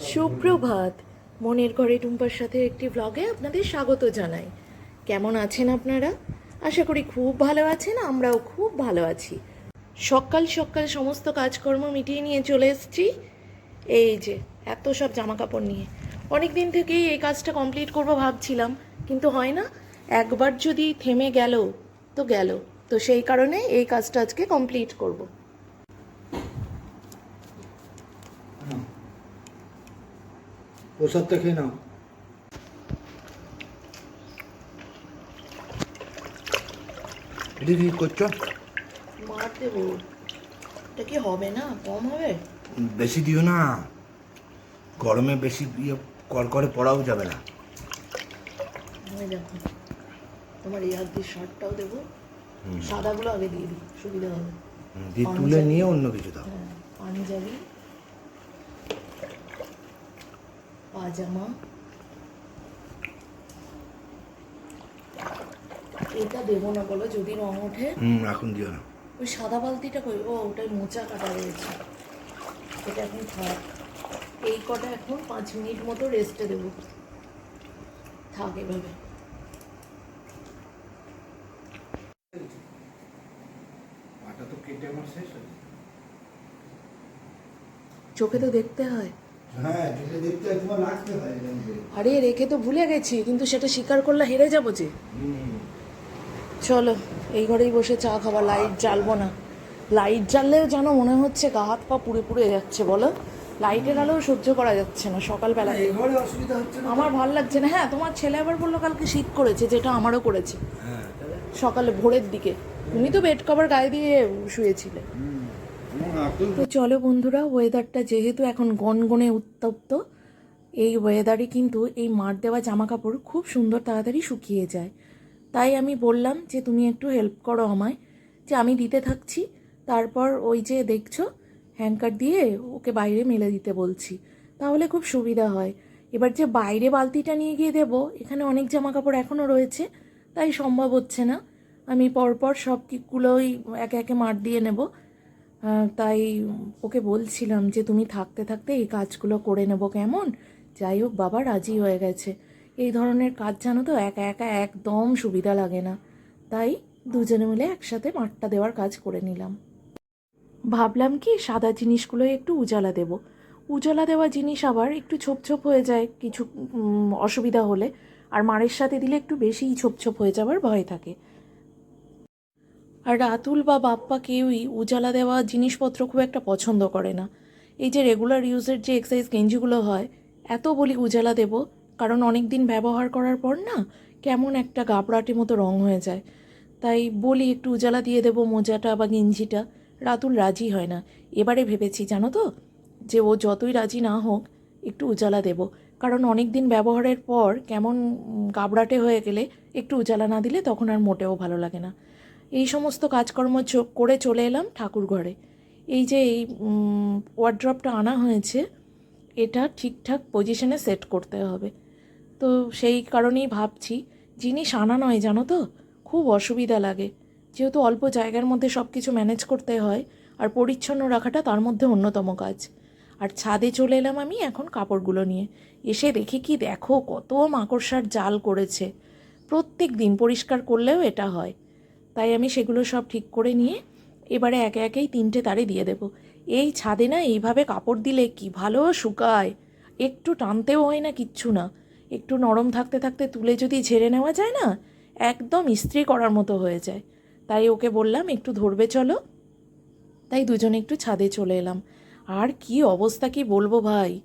সুপ্রভাত। মনের ঘরে টুম্পার সাথে একটি ব্লগে আপনাদের স্বাগত জানাই। কেমন আছেন আপনারা? আশা করি খুব ভালো আছেন, আমরাও খুব ভালো আছি। সকাল সকাল সমস্ত কাজকর্ম মিটিয়ে নিয়ে চলে এসেছি। এই যে, এত সব জামা কাপড় নিয়ে। অনেক দিন থেকেই এই কাজটা কমপ্লিট করব ভাবছিলাম, কিন্তু হয় না। একবার যদি থেমে গেল, তো গেল। তো সেই কারণে এই কাজটা আজকে কমপ্লিট করব। প্রসাদটা খেয়ে নাও। কি করছ? মার দেবো। এটা কি হবে না? কম হবে? বেশি দিও না। গরমে বেশি ইয়ে কর পড়াও যাবে না। দেখো তোমার হাত দিয়ে শার্টটাও দেবো। সাদাগুলো আগে দিয়ে দিই সুবিধা হবে। দিয়ে তুলে নিয়ে অন্য কিছু দাও। হ্যাঁ পাঞ্জাবি পাজামা। এটা দেবো না বলো যদি রং ওঠে। হুম এখন দিও না। ওই সাদা বালতিটা কই? ও ওটাই মোচা কাটা রয়েছে। এটা এখন থাক। এই কটা এখন পাঁচ মিনিট মতো রেস্টে দেবো। থাক এভাবে। চোখে তো দেখতে হয়। হ্যাঁ হয় হয় আরে রেখে তো ভুলে গেছি কিন্তু সেটা স্বীকার করলে হেরে যাব যে। চলো এই ঘরেই বসে চা খাবা লাইট জ্বালবো না। লাইট জ্বাললেও যেন মনে হচ্ছে গা হাত পা পুড়ে পুড়ে যাচ্ছে বলো? লাইটের আলোও সহ্য করা যাচ্ছে না সকালবেলা। না আমার ভালো লাগছে না। হ্যাঁ তোমার ছেলে আবার বলল কালকে শীত করেছে যেটা আমারও করেছে। হ্যাঁ। সকালে ভোরের দিকে। তুমি তো বেড কভার গায়ে দিয়ে শুয়েছিলে। তো চলো বন্ধুরা ওয়েদারটা যেহেতু এখন গনগনে উত্তপ্ত, এই ওয়েদারে কিন্তু এই মার দেওয়া জামা কাপড় খুব সুন্দর তাড়াতাড়ি শুকিয়ে যায়। তাই আমি বললাম যে তুমি একটু হেল্প করো আমায়, যে আমি দিতে থাকছি, তারপর ওই যে দেখছ হ্যাঙ্কার দিয়ে ওকে বাইরে মেলে দিতে বলছি। তাহলে খুব সুবিধা হয়। এবার যে বাইরে বালতিটা নিয়ে গিয়ে দেবো, এখানে অনেক জামা কাপড় এখনও রয়েছে, তাই সম্ভব হচ্ছে না। আমি পরপর সব কিকগুলোই একে একে মার দিয়ে নেব। তাই ওকে বলছিলাম যে তুমি থাকতে থাকতে এই কাজগুলো করে নেব কেমন? যাই হোক, বাবা রাজি হয়ে গেছে। এই ধরনের কাজ জানো তো, একা একা একদম সুবিধা লাগে না। তাই দুজনে মিলে একসাথে মাঠটা দেওয়ার কাজ করে নিলাম। ভাবলাম কি, সাদা জিনিসগুলো একটু উজালা দেব। উজালা দেওয়া জিনিস আবার একটু ছোপ ছোপ হয়ে যায়, কিছু অসুবিধা হলে। আর মারের সাথে দিলে একটু বেশিই ছোপ ছোপ হয়ে যাওয়ার ভয় থাকে। আর রাতুল বা বাপ্পা কেউই উজালা দেওয়া জিনিসপত্র খুব একটা পছন্দ করে না। এই যে রেগুলার ইউজের যে এক্সারসাইজ গেঞ্জিগুলো হয়, এত বলি উজালা দেব, কারণ অনেক দিন ব্যবহার করার পর না কেমন একটা গাবড়াটি মতো রং হয়ে যায়। তাই বলি একটু উজালা দিয়ে দেবো মোজাটা বা গেঞ্জিটা, রাতুল রাজি হয় না। এবারে ভেবেছি, জানো তো, যে ও যতই রাজি না হোক, একটু উজালা দেব। কারণ অনেক দিন ব্যবহারের পর কেমন গাবড়াটে হয়ে গেলে একটু উজালা না দিলে তখন আর মোটেও ভালো লাগে না। এই সমস্ত কাজকর্ম করে চলে এলাম ঠাকুর ঘরে এই যে এই ওয়ার্ড্রপটা আনা হয়েছে, এটা ঠিকঠাক পজিশনে সেট করতে হবে। তো সেই কারণেই ভাবছি, জিনিস আনা নয় জানো তো? খুব অসুবিধা লাগে। যেহেতু অল্প জায়গার মধ্যে সব কিছু ম্যানেজ করতে হয়, আর পরিচ্ছন্ন রাখাটা তার মধ্যে অন্যতম কাজ। আর ছাদে চলে এলাম আমি এখন কাপড়গুলো নিয়ে। এসে দেখি কি দেখো, কত মাকড়সার জাল করেছে। প্রত্যেক দিন পরিষ্কার করলেও এটা হয়। তাই আমি সেগুলো সব ঠিক করে নিয়ে এবারে একে একেই তিনটে তারে দিয়ে দেবো। এই ছাদে না এইভাবে কাপড় দিলে কি ভালো শুকায়? একটু টানতেও হয় না কিচ্ছু না। একটু নরম থাকতে থাকতে তুলে যদি ঝেড়ে নেওয়া যায় না, একদম ইস্ত্রি করার মতো হয়ে যায়। তাই ওকে বললাম, একটু ধরবে চলো? তাই দুজনে একটু ছাদে চলে এলাম। আর কি অবস্থা কি বলব ভাই?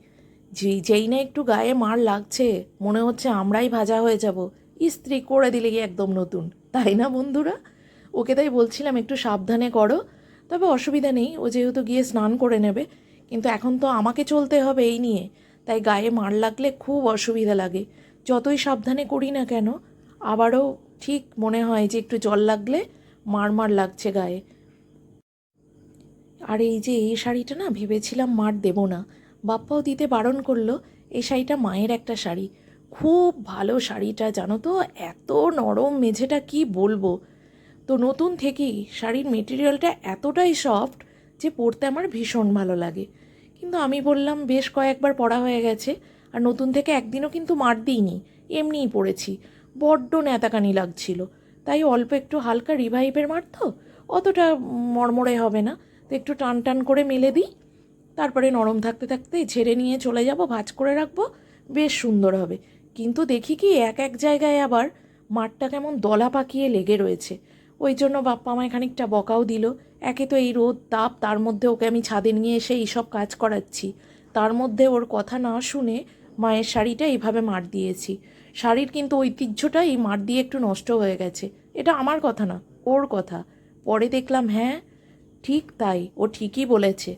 যেই যেই না একটু গায়ে মার লাগছে, মনে হচ্ছে আমরাই ভাজা হয়ে যাব। ইস্ত্রি করে দিলে একদম নতুন। তাই না বন্ধুরা? ওকে তাই বলছিলাম, একটু সাবধানে করো। তবে অসুবিধা নেই, ও যেহেতু গিয়ে স্নান করে নেবে। কিন্তু এখন তো আমাকে চলতে হবে এই নিয়ে, তাই গায়ে মার লাগলে খুব অসুবিধা লাগে। যতই সাবধানে করি না কেন, আবারও ঠিক মনে হয় যে একটু জল লাগলে মার মার লাগছে গায়ে। আর এই যে এই শাড়িটা না, ভেবেছিলাম মার দেবো না। বাপ্পাও দিতে বারণ করল, এই শাড়িটা মায়ের একটা শাড়ি। খুব ভালো শাড়িটা, জানো তো? এত নরম মেঝেটা, কি বলব? তো নতুন থেকেই শাড়ির মেটেরিয়ালটা এতটাই সফট যে পরতে আমার ভীষণ ভালো লাগে। কিন্তু আমি বললাম, বেশ কয়েকবার পড়া হয়ে গেছে, আর নতুন থেকে একদিনও কিন্তু মার দিইনি, এমনিই পড়েছি বড্ড ন্যাতাকানি লাগছিল। তাই অল্প একটু হালকা রিভাইভের মার তো? অতটা মরমরে হবে না। তো একটু টান টান করে মেলে দিই। তারপরে নরম থাকতে থাকতে ঝেড়ে নিয়ে চলে যাব, ভাজ করে রাখব। বেশ সুন্দর হবে। কিন্তু দেখি কি এক এক জায়গায় আবার মাঠটা কেমন দলা পাকিয়ে লেগে রয়েছে। ওই জন্য বাপ্পা আমায় খানিকটা বকাও দিল। একে তো এই রোদ তাপ, তার মধ্যে ওকে আমি ছাদে নিয়ে এসে এইসব কাজ করাচ্ছি। তার মধ্যে ওর কথা না শুনে মায়ের শাড়িটা এইভাবে মার দিয়েছি। শাড়ির কিন্তু ঐতিহ্যটা এই মার দিয়ে একটু নষ্ট হয়ে গেছে। এটা আমার কথা না, ওর কথা। পরে দেখলাম হ্যাঁ ঠিক তাই, ও ঠিকই বলেছে।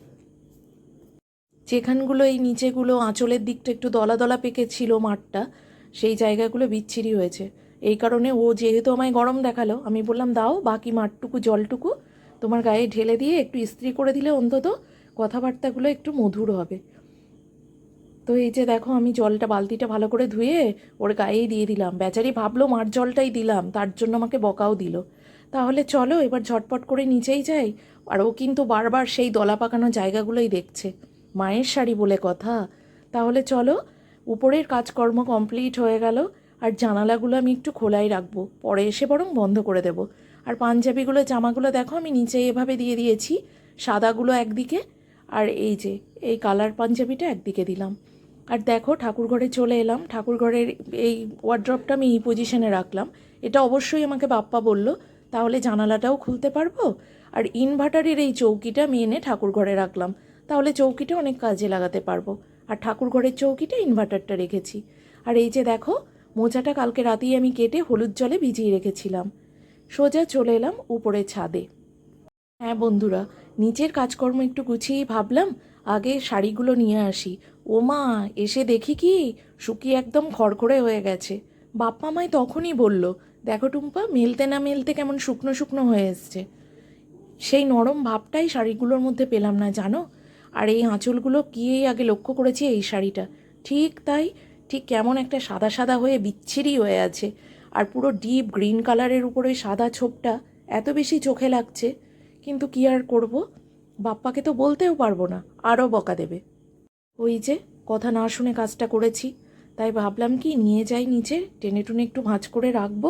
যেখানগুলো এই নিচেগুলো আঁচলের দিকটা একটু দলা দলা পেকেছিল মাঠটা, সেই জায়গাগুলো বিচ্ছিরি হয়েছে। এই কারণে ও যেহেতু আমায় গরম দেখাল, আমি বললাম, দাও বাকি মাঠটুকু, জলটুকু তোমার গায়ে ঢেলে দিয়ে একটু ইস্ত্রি করে দিলে অন্তত কথাবার্তাগুলো একটু মধুর হবে। তো এই যে দেখো, আমি জলটা, বালতিটা ভালো করে ধুয়ে ওর গায়েই দিয়ে দিলাম। বেচারি ভাবলো, মার জলটাই দিলাম, তার জন্য আমাকে বকাও দিল। তাহলে চলো, এবার ঝটপট করে নিচেই যাই। আর ও কিন্তু বারবার সেই দলা পাকানো জায়গাগুলোই দেখছে। মায়ের শাড়ি বলে কথা। তাহলে চলো, উপরের কাজকর্ম কমপ্লিট হয়ে গেল। আর জানালাগুলো আমি একটু খোলাই রাখব, পরে এসে বরং বন্ধ করে দেবো। আর পাঞ্জাবিগুলো, জামাগুলো দেখো, আমি নিচে এভাবে দিয়ে দিয়েছি, সাদাগুলো একদিকে, আর এই যে, এই কালার পাঞ্জাবিটা একদিকে দিলাম। আর দেখো ঠাকুর ঘরে চলে এলাম ঠাকুর ঘরের এই ওয়ার্ড্রপটা আমি এই পজিশনে রাখলাম। এটা অবশ্যই আমাকে বাপ্পা বলল, তাহলে জানালাটাও খুলতে পারব? আর ইনভার্টারের এই চৌকিটা আমি এনে ঠাকুর ঘরে রাখলাম, তাহলে চৌকিটা অনেক কাজে লাগাতে পারব। আর ঠাকুর ঘরের চৌকিটা ইনভার্টারটা রেখেছি। আর এই যে দেখো মোজাটা কালকে রাতেই আমি কেটে হলুদ জলে ভিজিয়ে রেখেছিলাম। সোজা চলে এলাম উপরে ছাদে। হ্যাঁ বন্ধুরা, নিচের কাজকর্ম একটু গুছিয়েই ভাবলাম, আগে শাড়িগুলো নিয়ে আসি। ও মা এসে দেখি কি, শুকিয়ে একদম খড়খড়ে হয়ে গেছে। বাপ্পা মাই তখনই বলল, দেখো টুম্পা, মেলতে না মেলতে কেমন শুকনো শুকনো হয়ে এসছে। সেই নরম ভাবটাই শাড়িগুলোর মধ্যে পেলাম না, জানো? আর এই আঁচলগুলো গিয়েই আগে লক্ষ্য করেছি এই শাড়িটা। ঠিক তাই ঠিক কেমন একটা সাদা সাদা হয়ে বিচ্ছিরি হয়ে আছে। আর পুরো ডিপ গ্রিন কালারের উপরে সাদা ছোপটা এত বেশি চোখে লাগছে। কিন্তু কি আর করব? বাপ্পাকে তো বলতেও পারব না, আরও বকা দেবে। ওই যে, কথা না শুনে কাজটা করেছি। তাই ভাবলাম কি, নিয়ে যাই নিচে, টেনে টুনে একটু ভাঁজ করে রাখব।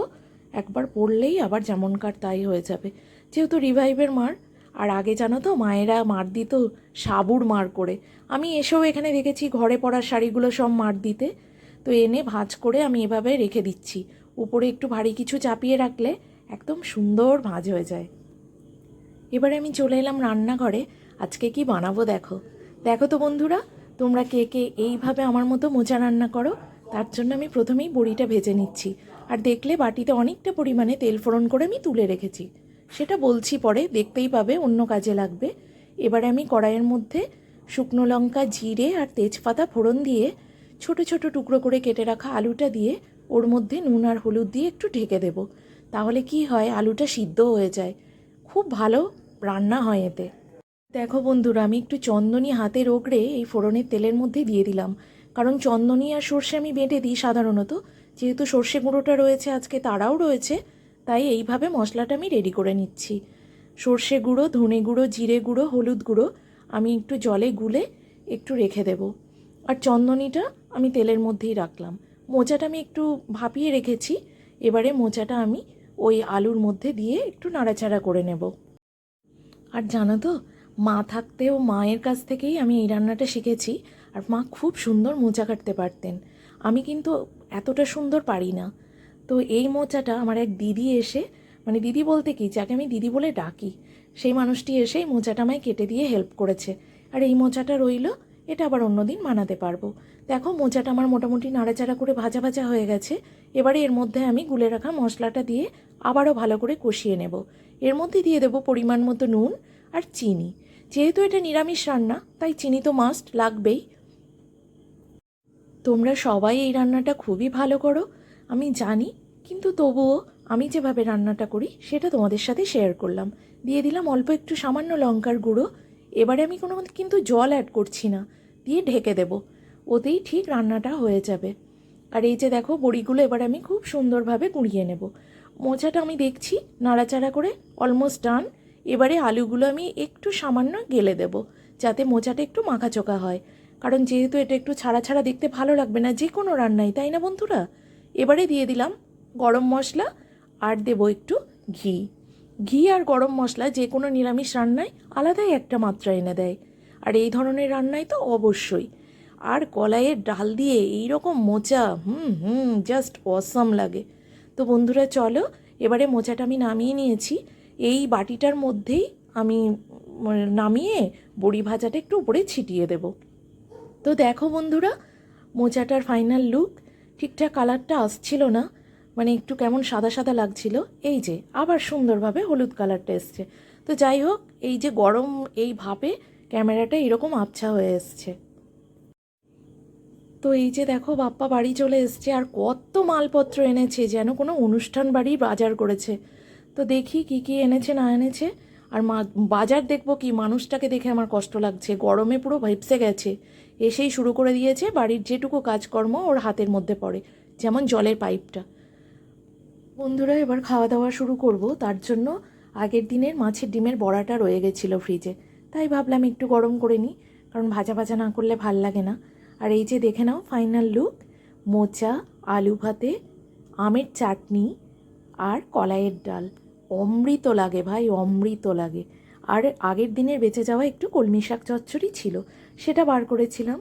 একবার পড়লেই আবার যেমনকার তাই হয়ে যাবে। যেহেতু রিভাইভের মার আর আগে জানো তো, মায়েরা মার দিত সাবুর মার করে। আমি এসেও এখানে রেখেছি, ঘরে পড়ার শাড়িগুলো সব মার দিতে। তো এনে ভাঁজ করে আমি এভাবে রেখে দিচ্ছি। উপরে একটু ভারী কিছু চাপিয়ে রাখলে একদম সুন্দর ভাঁজ হয়ে যায়। এবারে আমি চলে এলাম রান্নাঘরে। আজকে কি বানাবো দেখো। দেখো তো বন্ধুরা, তোমরা কে কে এইভাবে আমার মতো মোচা রান্না করো, তার জন্য আমি প্রথমেই বড়িটা ভেজে নিচ্ছি। আর দেখলে বাটিতে অনেকটা পরিমাণে তেল ফোড়ন করে আমি তুলে রেখেছি। সেটা বলছি পরে, দেখতেই পাবে, অন্য কাজে লাগবে। এবারে আমি কড়াইয়ের মধ্যে শুকনো লঙ্কা, জিরে আর তেজপাতা ফোড়ন দিয়ে ছোট ছোট টুকরো করে কেটে রাখা আলুটা দিয়ে ওর মধ্যে নুন আর হলুদ দিয়ে একটু ঢেকে দেবো। তাহলে কি হয়, আলুটা সিদ্ধ হয়ে যায়। খুব ভালো রান্না হয় এতে। দেখো বন্ধুরা, আমি একটু চন্দনী হাতে রোগড়ে এই ফোড়নের তেলের মধ্যে দিয়ে দিলাম। কারণ চন্দনী আর সর্ষে আমি বেটে দিই সাধারণত। যেহেতু সর্ষে গুঁড়োটা রয়েছে আজকে, তারাও রয়েছে। তাই এইভাবে মশলাটা আমি রেডি করে নিচ্ছি। সর্ষে গুঁড়ো, ধনে গুঁড়ো, জিরে গুঁড়ো, হলুদ গুঁড়ো আমি একটু জলে গুলে একটু রেখে দেব। আর চন্দনীটা আমি তেলের মধ্যেই রাখলাম। মোচাটা আমি একটু ভাপিয়ে রেখেছি। এবারে মোচাটা আমি ওই আলুর মধ্যে দিয়ে একটু নাড়াচাড়া করে নেব। আর জানো তো, মা থাকতেও মায়ের কাছ থেকেই আমি এই রান্নাটা শিখেছি। আর মা খুব সুন্দর মোচা কাটতে পারতেন। আমি কিন্তু এতটা সুন্দর পারি না। তো এই মোচাটা আমার এক দিদি এসে মানে দিদি বলতে কি, যাকে আমি দিদি বলে ডাকি, সেই মানুষটি এসে এই মোচাটা আমায় কেটে দিয়ে হেল্প করেছে। আর এই মোচাটা রইল, এটা আবার অন্যদিন বানাতে পারব। দেখো, মোচাটা আমার মোটামুটি নাড়াচাড়া করে ভাজা ভাজা হয়ে গেছে। এবারে এর মধ্যে আমি গুলে রাখা মশলাটা দিয়ে আবারও ভালো করে কষিয়ে নেব। এর মধ্যে দিয়ে দেবো পরিমাণ মতো নুন আর চিনি। যেহেতু এটা নিরামিষ রান্না, তাই চিনি তো মাস্ট লাগবেই। তোমরা সবাই এই রান্নাটা খুবই ভালো করো। আমি জানি, কিন্তু তবুও আমি যেভাবে রান্নাটা করি, সেটা তোমাদের সাথে শেয়ার করলাম। দিয়ে দিলাম অল্প একটু সামান্য লঙ্কার গুঁড়ো। এবারে আমি কোনো কিন্তু জল অ্যাড করছি না, দিয়ে ঢেকে দেব। ওতেই ঠিক রান্নাটা হয়ে যাবে। আর এই যে দেখো, বড়িগুলো এবার আমি খুব সুন্দরভাবে গুঁড়িয়ে নেব। মোচাটা আমি দেখছি, নাড়াচাড়া করে অলমোস্ট ডান এবারে আলুগুলো আমি একটু সামান্য গেলে দেব, যাতে মোচাটা একটু মাখাচোকা হয়। কারণ যেহেতু এটা একটু ছাড়া ছাড়া দেখতে ভালো লাগবে না যে কোনো রান্নাই, তাই না বন্ধুরা? এবারে দিয়ে দিলাম গরম মশলা আর দেবো একটু ঘি। ঘি আর গরম মশলা যে কোনো নিরামিষ রান্নায় আলাদাই একটা মাত্রা এনে দেয়। আর এই ধরনের রান্নায় তো অবশ্যই। আর কলাইয়ের ডাল দিয়ে এই রকম মোচা হুম হুম জাস্ট অসম লাগে। তো বন্ধুরা চলো এবারে মোচাটা আমি নামিয়ে নিয়েছি। এই বাটিটার মধ্যেই আমি উম, নামিয়ে বড়ি ভাজাটা একটু উপরে ছিটিয়ে দেব। তো দেখো বন্ধুরা মোচাটার ফাইনাল লুক ঠিকঠাক কালারটা আসছিল না। মানে একটু কেমন সাদা সাদা লাগছিল। এই যে, আবার সুন্দরভাবে হলুদ কালারটা এসছে। তো যাই হোক, এই যে গরম, এই ভাপে ক্যামেরাটা এরকম আবছা হয়ে এসছে। তো এই যে দেখো, বাপ্পা বাড়ি চলে এসছে আর কত মালপত্র এনেছে, যেন কোনো অনুষ্ঠান বাড়ি বাজার করেছে। তো দেখি কি কি এনেছে, না এনেছে। আর মা, বাজার দেখব কি, মানুষটাকে দেখে আমার কষ্ট লাগছে। গরমে পুরো ভেপসে গেছে। এসেই শুরু করে দিয়েছে বাড়ির যেটুকু কাজকর্ম ওর হাতের মধ্যে পড়ে, যেমন জলের পাইপটা। বন্ধুরা, এবার খাওয়া দাওয়া শুরু করব। তার জন্য আগের দিনের মাছের ডিমের বড়াটা রয়ে গেছিল ফ্রিজে। তাই ভাবলাম একটু গরম করে নিই, কারণ ভাজা ভাজা না করলে ভালো লাগে না। আর এই যে দেখে নাও ফাইনাল লুক মোচা, আলু ভাতে, আমের চাটনি আর কলাইয়ের ডাল। অমৃত লাগে ভাই, অমৃত লাগে। আর আগের দিনের বেঁচে যাওয়া একটু কলমি শাক চচ্চড়ি ছিল। সেটা বার করেছিলাম।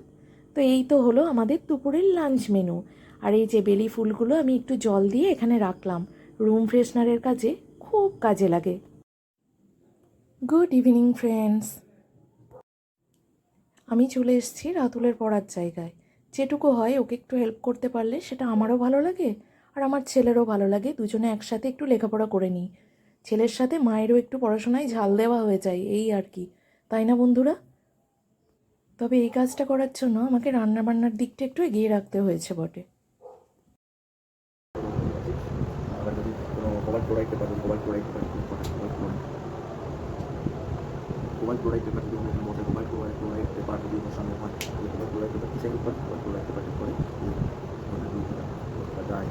তো এই তো হলো আমাদের দুপুরের লাঞ্চ মেনু আর এই যে বেলি ফুলগুলো আমি একটু জল দিয়ে এখানে রাখলাম। রুম ফ্রেশনারের কাজে খুব কাজে লাগে। গুড ইভিনিং ফ্রেন্ডস আমি চলে এসেছি রাতুলের পড়ার জায়গায়। যেটুকু হয় ওকে একটু হেল্প করতে পারলে সেটা আমারও ভালো লাগে আর আমার ছেলেরও ভালো লাগে। দুজনে একসাথে একটু লেখাপড়া করে নিই। ছেলের সাথে মায়েরও একটু পড়াশোনায় ঝাল দেওয়া হয়ে যায়, এই আর কি। তাই না বন্ধুরা? তবে এই কাজটা করার জন্য আমাকে রান্নাবান্নার দিকটা একটু এগিয়ে রাখতে হয়েছে বটে আবার যদি কোনো cobalt chloride paper cobalt chloride paper cobalt chloride cobalt chloride paper যদি কোনো মধ্যে কোবাল্ট ক্লোরাইড ক্লোরাইড পেপার যদি ওর সামনে হয় তাহলে কোবাল্ট ক্লোরাইড পেপার কিসের উপর কোবাল্ট ক্লোরাইড পেপার করে dry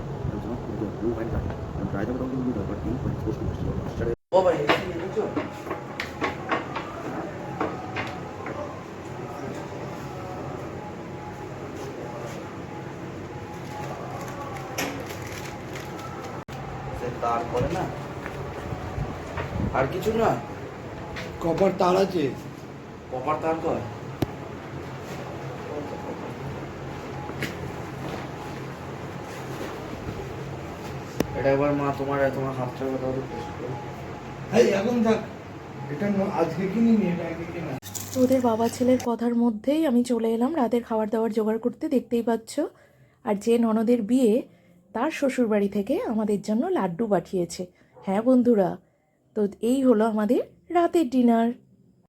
blue and dry dry যখন তখন কিন্তু ব্যাপার কি মানে পোস্ট করছিল ময়েশ্চারে তারপরে না আর কিছু না কপার তার আছে? কপার তার কর এটা একবার মা তোমার তোমার কথা এই এখন থাক। এটা ন- আজকে কিনিনি এটা আগে কেনা। তো ওদের বাবা ছেলের কথার মধ্যেই আমি চলে এলাম রাতের খাবার দাবার জোগাড় করতে দেখতেই পাচ্ছ। আর যে ননদের বিয়ে তার শ্বশুরবাড়ি থেকে আমাদের জন্য লাড্ডু পাঠিয়েছে। হ্যাঁ বন্ধুরা তো এই হলো আমাদের রাতের ডিনার।